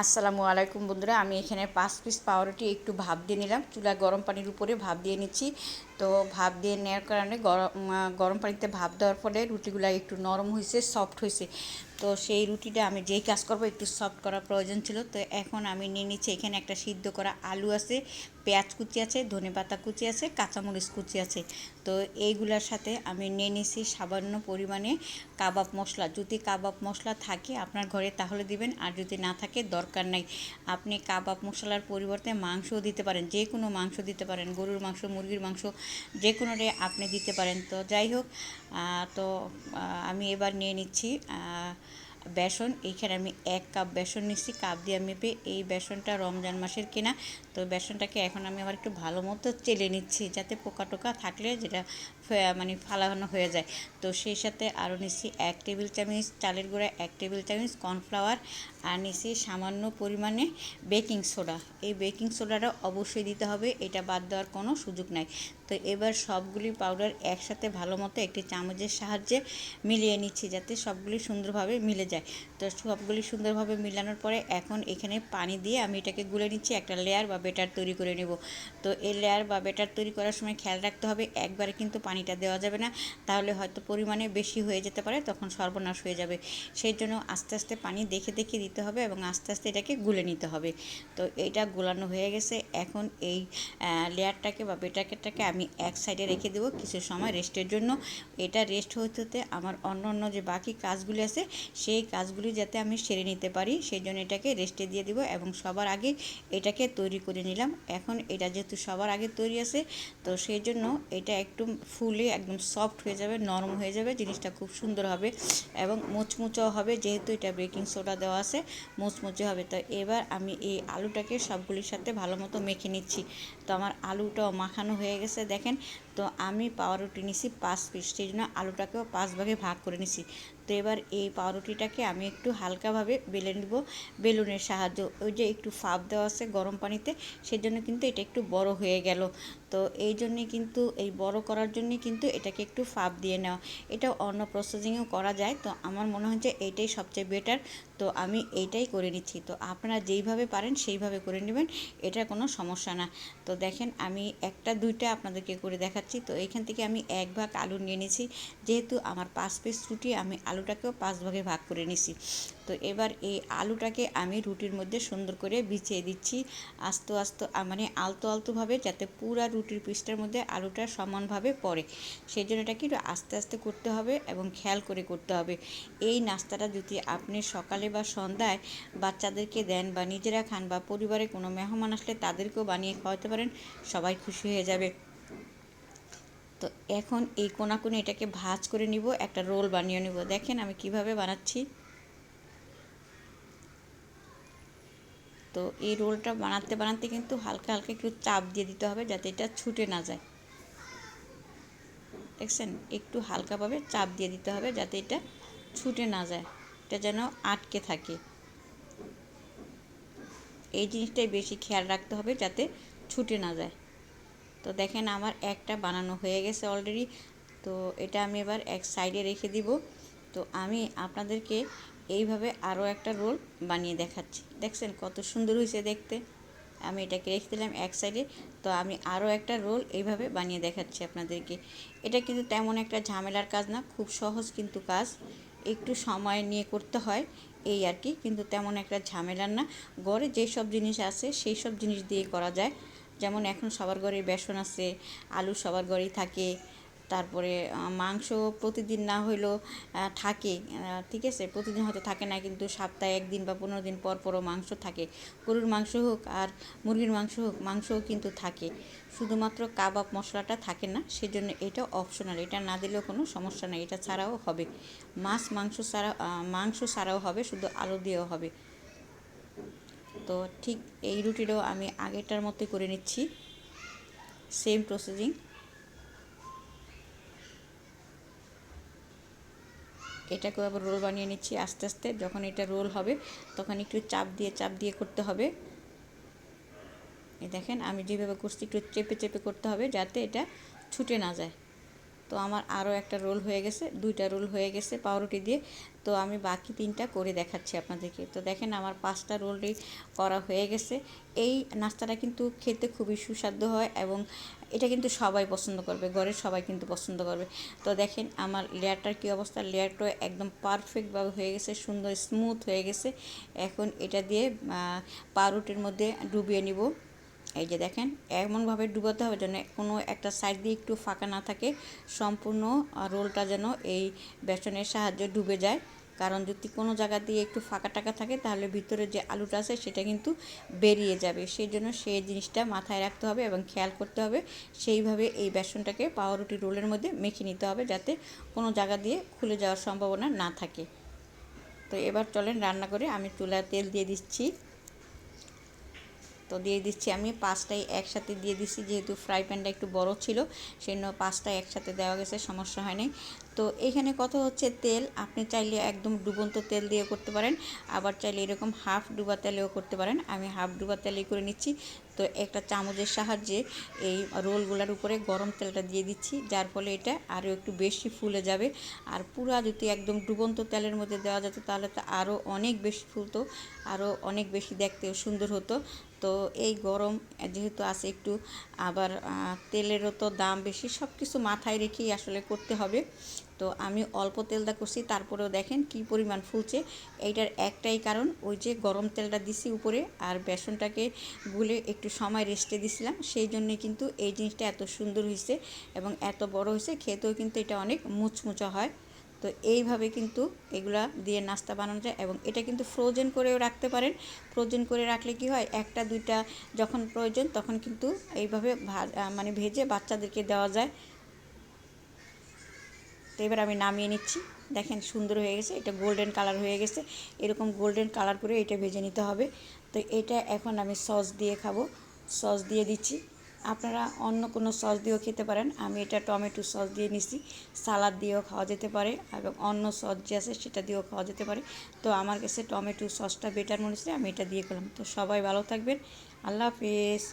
আসসালামু আলাইকুম বন্ধুরা, আমি এখানে পাঁচ পিস পাউরুটি একটু ভাব দিয়ে নিলাম। চুলা গরম পানির উপরে ভাপ দিয়ে নিচ্ছি। তো ভাপ দিয়ে নেওয়ার কারণে গরম গরম পানিতে ভাপ দেওয়ার ফলে রুটিগুলো একটু নরম হয়েছে সফট হয়েছে তো সেই রুটিটা আমি যেই কাজ করব একটু সফট করার প্রয়োজন ছিল। তো এখন আমি নিয়ে নিচ্ছি এখানে একটা সিদ্ধ করা আলু আছে, পেঁয়াজ কুচি আছে, ধনে পাতা কুচি আছে, কাঁচামরিচ কুচি আছে। তো এইগুলোর সাথে আমি নিয়ে নিচ্ছি সামান্য পরিমাণে কাবাব মশলা। যদি কাবাব মশলা থাকে আপনার ঘরে তাহলে দিবেন, আর যদি না থাকে দরকার নাই। আপনি কাবাব মশলার পরিবর্তে মাংসও দিতে পারেন যে কোনো মাংস দিতে পারেন, গরুর মাংস, মুরগির মাংস যে কোনোটাই আপনি দিতে পারেন। তো যাই হোক তো আমি এবার নিয়ে নিচ্ছি বেসন। এইখানে আমি এক কাপ বেসন নিচ্ছি। কাপ দিয়ে মেপে এই বেসনটা রমজান মাসের কেনা, তো বেসনটাকে এখন আমি আবার একটু ভালো মতো চেলে নিচ্ছি, যাতে পোকা টোকা থাকলে যেটা মানে ফালানো হয়ে যায়। তো সেই সাথে আরও নিচ্ছি এক টেবিল চামচ চালের গুঁড়া, এক টেবিল চামচ কর্নফ্লাওয়ার আর নিচ্ছি সামান্য পরিমাণে বেকিং সোডা। এই বেকিং সোডাটা অবশ্যই দিতে হবে, এটা বাদ দেওয়ার কোনো সুযোগ নাই। তো এবার সবগুলি পাউডার একসাথে ভালো মতো একটি চামচের সাহায্যে মিলিয়ে নিচ্ছি যাতে সবগুলি সুন্দরভাবে মিলে যায়। তো সবগুলি সুন্দরভাবে মিলানোর পরে এখন এখানে পানি দিয়ে আমি এটাকে গুলে নিচ্ছি, একটা লেয়ার বা বেটার তৈরি করে নেব। তো এই লেয়ার বা বেটার তৈরি করার সময় খেয়াল রাখতে হবে, একবারে কিন্তু পানিটা দেওয়া যাবে না। তাহলে হয়তো পরিমাণে বেশি হয়ে যেতে পারে, তখন সর্বনাশ হয়ে যাবে। সেই জন্য আস্তে আস্তে পানি দেখে দেখে দিতে হবে এবং আস্তে আস্তে এটাকে গুলে নিতে হবে। তো এটা গোলানো হয়ে গেছে। এখন এই লেয়ারটাকে বা বেটারটাকে আমি এক সাইডে রেখে দেবো কিছু সময় রেস্টের জন্য। এটা রেস্ট হতে হতে আমার অন্য অন্য যে বাকি কাজগুলি আছে, সেই কাজগুলি যাতে আমি সেরে নিতে পারি, সেই জন্য এটাকে রেস্টে দিয়ে দিব এবং সবার আগে এটাকে তৈরি করে নিলাম। এখন এটা যেহেতু সবার আগে তৈরি আছে, তো সেই জন্য এটা একটু ফুলে একদম সফট হয়ে যাবে, নরম হয়ে যাবে, জিনিসটা খুব সুন্দর হবে এবং মুচমুচাও হবে। যেহেতু এটা বেকিং সোডা দেওয়া আছে মুচমুচে হবে। তো এবার আমি এই আলুটাকে সবগুলির সাথে ভালো মতো মেখে নিচ্ছি। তো আমার আলুটাও মাখানো হয়ে গেছে, দেখেন। তো আমি পাউরুটি নিছি পাঁচ পিস, সেই জন্য আলুটাকেও পাঁচ ভাগে ভাগ করে নিছি তো এবার এই পাউরুটিটাকে আমি একটু হালকাভাবে বেলে নিব। বেলুনের সাহায্য, ওই যে একটু ফাপ দেওয়া আছে গরম পানিতে, সেই জন্য কিন্তু এটা একটু বড় হয়ে গেল। তো এই জন্যে কিন্তু, এই বড় করার জন্যে কিন্তু এটাকে একটু ফাপ দিয়ে নেওয়া। এটা অন্য প্রসেসিংও করা যায়, তো আমার মনে হয় যে এইটাই সবচেয়ে বেটার তো আমি এইটাই করে নিচ্ছি। তো আপনারা যেইভাবে পারেন সেইভাবে করে নেবেন, এটা কোনো সমস্যা না। তো দেখেন আমি একটা, দুইটা আপনাদেরকে করে দেখাচ্ছি। তো এইখান থেকে আমি এক ভাগ আলু নিয়ে নিয়েছি। যেহেতু আমার পাঁচ পিস রুটি, আমি আলুটাকেও পাঁচ ভাগে ভাগ করে নিছি তো এবার এই আলুটাকে আমি রুটির মধ্যে সুন্দর করে বিছিয়ে দিচ্ছি আস্তে আস্তে মানে আলতো আলতোভাবে যাতে পুরা রুটির পিসটার মধ্যে আলুটা সমানভাবে পড়ে। সেই জন্য এটাকে একটু আস্তে আস্তে করতে হবে এবং খেয়াল করে করতে হবে। এই নাস্তাটা যদি আপনি সকালে বা সন্ধ্যায় বাচ্চাদেরকে দেন বা নিজেরা খান বা পরিবারে কোনো মেহমান আসলে তাদেরকেও বানিয়ে খাওয়াতে পারেন, সবাই খুশি হয়ে যাবে। তো এখন এই কোনাকুনি এটাকে ভাজ করে নিব, একটা রোল বানিয়ে নিব। দেখেন আমি কীভাবে বানাচ্ছি। তো এই রোলটা বানাতে বানাতে কিন্তু হালকা হালকা একটু চাপ দিয়ে দিতে হবে যাতে এটা ছুটে না যায়। দেখছেন? একটু হালকাভাবে চাপ দিয়ে দিতে হবে যাতে এটা ছুটে না যায়, এটা যেন আটকে থাকে। এই জিনিসটাই বেশি খেয়াল রাখতে হবে যাতে ছুটে না যায়। তো দেখেন আমার একটা বানানো হয়ে গেছে অলরেডি তো এটা আমি এবার এক সাইডে রেখে দিব। তো আমি আপনাদেরকে এইভাবে আরও একটা রোল বানিয়ে দেখাচ্ছি। দেখছেন কত সুন্দর হয়েছে দেখতে। আমি এটাকে রেখে দিলাম এক সাইডে। তো আমি আরও একটা রোল এইভাবে বানিয়ে দেখাচ্ছি আপনাদেরকে। এটা কিন্তু তেমন একটা ঝামেলার কাজ না, খুব সহজ কিন্তু কাজ। একটু সময় নিয়ে করতে হয় এই আর কি, কিন্তু তেমন একটা ঝামেলার না। ঘরে যেসব জিনিস আছে সেই সব জিনিস দিয়ে করা যায়। যেমন এখন সবার ঘরে বেসন আছে, আলু সবার ঘরেই থাকে তারপরে মাংস প্রতিদিন না হইলেও থাকে ঠিক আছে? প্রতিদিন হয়তো থাকে না, কিন্তু সপ্তাহে একদিন বা পনেরো দিন পর পরও মাংস থাকে। গরুর মাংস হোক আর মুরগির মাংস হোক, মাংসও কিন্তু থাকে। শুধুমাত্র কাবাব মশলাটা থাকে না, সেজন্য এটা অপশনাল এটা না দিলেও কোনো সমস্যা নেই, এটা ছাড়াও হবে। মাছ, মাংস ছাড়া মাংস ছাড়াও হবে, শুধু আলু দিয়েও হবে। তো ঠিক এই রুটিটাও আমি আগেরটার মতোই করে নিচ্ছি। সেম প্রসেসিং এটাকেও আবার রোল বানিয়ে নিচ্ছি আস্তে আস্তে। যখন এটা রোল হবে, তখন একটু চাপ দিয়ে চাপ দিয়ে করতে হবে। এই দেখেন, আমি যেভাবে করছি, একটু চেপে চেপে করতে হবে যাতে এটা ছুটে না যায়। তো আমার আরও একটা রোল হয়ে গেছে, দুইটা রোল হয়ে গেছে পাউরুটি দিয়ে। তো আমি বাকি তিনটা করে দেখাচ্ছি আপনাদেরকে। তো দেখেন আমার পাঁচটা রোলই করা হয়ে গেছে। এই নাস্তাটা কিন্তু খেতে খুবই সুস্বাদু হয় এবং এটা কিন্তু সবাই পছন্দ করবে, ঘরের সবাই কিন্তু পছন্দ করবে। তো দেখেন আমার লেয়ারটার কী অবস্থা, লেয়ারটা একদম পারফেক্টভাবে হয়ে গেছে, সুন্দর স্মুথ হয়ে গেছে। এখন এটা দিয়ে পাউরুটির মধ্যে ডুবিয়ে নিব। এই যে দেখেন, এমনভাবে ডুবাতে হবে যেন কোনো একটা সাইড দিয়ে একটু ফাঁকা না থাকে। সম্পূর্ণ রোলটা যেন এই বেসনের সাহায্যে ডুবে যায়। কারণ যদি কোনো জায়গা দিয়ে একটু ফাঁকা টাকা থাকে, তাহলে ভিতরে যে আলুটা আছে, সেটা কিন্তু বেরিয়ে যাবে। সেই জন্য সেই জিনিসটা মাথায় রাখতে হবে এবং খেয়াল করতে হবে, সেইভাবে এই বেসনটাকে পাউরুটি রোলের মধ্যে মেখে নিতে হবে যাতে কোনো জায়গা দিয়ে খুলে যাওয়ার সম্ভাবনা না থাকে। তো এবার চলেন রান্না করে, আমি চুলায় তেল দিয়ে দিচ্ছি। তো দিয়ে দিচ্ছি আমি। পাঁচটাই একসাথে দিয়ে দিচ্ছি যেহেতু ফ্রাই প্যানটা একটু বড় ছিল সেই জন্য পাঁচটা একসাথে দেওয়া গেছে, সমস্যা হয়নি। তো এখানে কত হচ্ছে তেল, আপনি চাইলে একদম ডুবন্ত তেল দিয়ে করতে পারেন, আবার চাইলে এরকম হাফ ডুবা তেলেও করতে পারেন। আমি হাফ ডুবা তেলেই করে নিচ্ছি। তো একটা চামচের সাহায্যে এই রোলগুলোর উপরে গরম তেলটা দিয়ে দিচ্ছি, যার ফলে এটা আরও একটু বেশি ফুলে যাবে। আর পুরা যদি একদম ডুবন্ত তেলের মধ্যে দেওয়া যেত, তাহলে তো আরও অনেক বেশি ফুলতো, আরও অনেক বেশি দেখতেও সুন্দর হতো। তো এই গরম যেহেতু আছে একটু আবার তেলেরও তো দাম বেশি সব কিছু মাথায় রেখেই আসলে করতে হবে। তো আমি অল্প তেলটা করছি, তারপরেও দেখেন কি পরিমাণ ফুলছে। এইটার একটাই কারণ, ওই যে গরম তেলটা দিছি উপরে আর বেসনটাকে গুলে একটু সময় রেস্টে দিছিলাম, সেই জন্যে কিন্তু এই জিনিসটা এত সুন্দর হয়েছে এবং এত বড় হয়েছে খেতেও কিন্তু এটা অনেক মুচমুচা হয়। তো এইভাবে কিন্তু এগুলা দিয়ে নাস্তা বানানো যায় এবং এটা কিন্তু ফ্রোজেন করেও রাখতে পারেন। ফ্রোজেন করে রাখলে কি হয়? একটা, দুইটা যখন প্রয়োজন তখন কিন্তু এইভাবে মানে ভেজে বাচ্চাদেরকে দেওয়া যায়। তো এবার আমি নামিয়ে নিচ্ছি। দেখেন সুন্দর হয়ে গেছে। এটা গোল্ডেন কালার হয়ে গেছে। এরকম গোল্ডেন কালার করে এটা ভেজে নিতে হবে। তো এটা এখন আমি সস দিয়ে খাব। সস দিয়ে দিচ্ছি। আপনারা অন্য কোনো সস দিয়েও খেতে পারেন। আমি এটা টমেটো সস দিয়ে নিছি। সালাদ দিয়েও খাওয়া যেতে পারে এবং অন্য সস যে আছে সেটা দিয়েও খাওয়া যেতে পারে। তো আমার কাছে টমেটো সসটা বেটার মনে হচ্ছে আমি এটা দিয়ে করলাম তো সবাই ভালো থাকবেন। আল্লাহ হাফেজ।